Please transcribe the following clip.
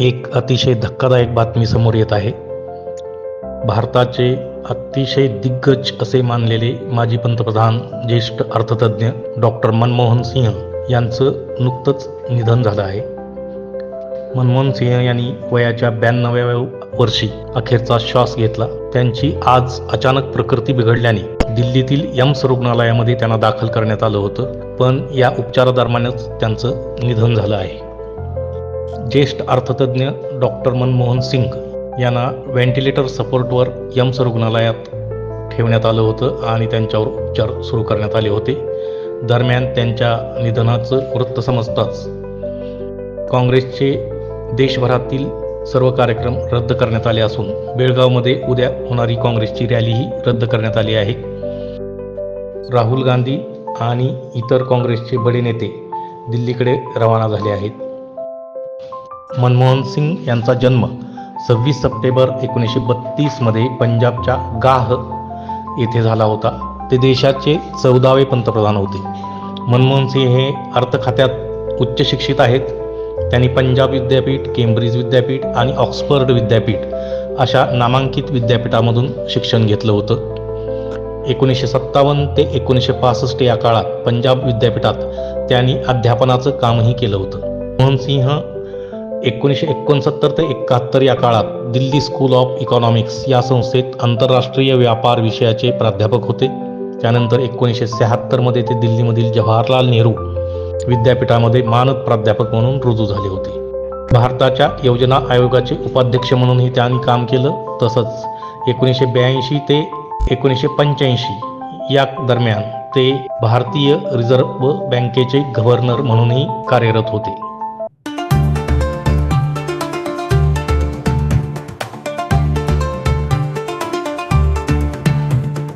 एक अतिशय धक्कादायक बातमी समोर येत आहे. भारताचे अतिशय दिग्गज असे मानलेले माजी पंतप्रधान ज्येष्ठ अर्थतज्ज्ञ डॉक्टर मनमोहन सिंह यांचं नुकतंच निधन झालं आहे. मनमोहन सिंह यांनी वयाच्या ब्याण्णव्या वर्षी अखेरचा श्वास घेतला. त्यांची आज अचानक प्रकृती बिघडल्याने दिल्लीतील यम्स रुग्णालयामध्ये त्यांना दाखल करण्यात आलं होतं पण या उपचारादरम्यानच त्यांचं निधन झालं आहे. ज्येष्ठ अर्थतज्ज्ञ डॉक्टर मनमोहन सिंग यांना व्हेंटिलेटर सपोर्टवर यम्स रुग्णालयात ठेवण्यात आलं होतं आणि त्यांच्यावर उपचार सुरू करण्यात आले होते. दरम्यान त्यांच्या निधनाचं वृत्त समजताच काँग्रेसचे देशभरातील सर्व कार्यक्रम रद्द करण्यात आले असून बेळगावमध्ये उद्या होणारी काँग्रेसची रॅलीही रद्द करण्यात आली आहे. राहुल गांधी आणि इतर काँग्रेसचे बडे नेते दिल्लीकडे रवाना झाले आहेत. मनमोहन सिंग यांचा जन्म सव्वीस सप्टेंबर एकोणीसशे बत्तीसमध्ये पंजाबच्या गाह येथे झाला होता. ते देशाचे चौदावे पंतप्रधान होते. मनमोहन सिंग हे अर्थ खात्यात उच्च शिक्षित आहेत. त्यांनी पंजाब विद्यापीठ केम्ब्रिज विद्यापीठ आणि ऑक्सफर्ड विद्यापीठ अशा नामांकित विद्यापीठामधून शिक्षण घेतलं होतं. एकोणीसशे सत्तावन्न ते एकोणीसशे पासष्ट या काळात पंजाब विद्यापीठात त्यांनी अध्यापनाचं कामही केलं होतं. मोहन सिंह एकोणीसशे एकोणसत्तर ते एकाहत्तर या काळात दिल्ली स्कूल ऑफ इकॉनॉमिक्स या संस्थेत आंतरराष्ट्रीय व्यापार विषयाचे प्राध्यापक होते. त्यानंतर एकोणीसशे शहात्तरमध्ये ते दिल्लीमधील जवाहरलाल नेहरू विद्यापीठामध्ये मानद प्राध्यापक म्हणून रुजू झाले होते. भारताच्या योजना आयोगाचे उपाध्यक्ष म्हणूनही त्यांनी काम केलं. तसंच एकोणीसशे ब्याऐंशी ते एकोणीसशे पंच्याऐंशी या दरम्यान ते भारतीय रिझर्व्ह बँकेचे गव्हर्नर म्हणूनही कार्यरत होते.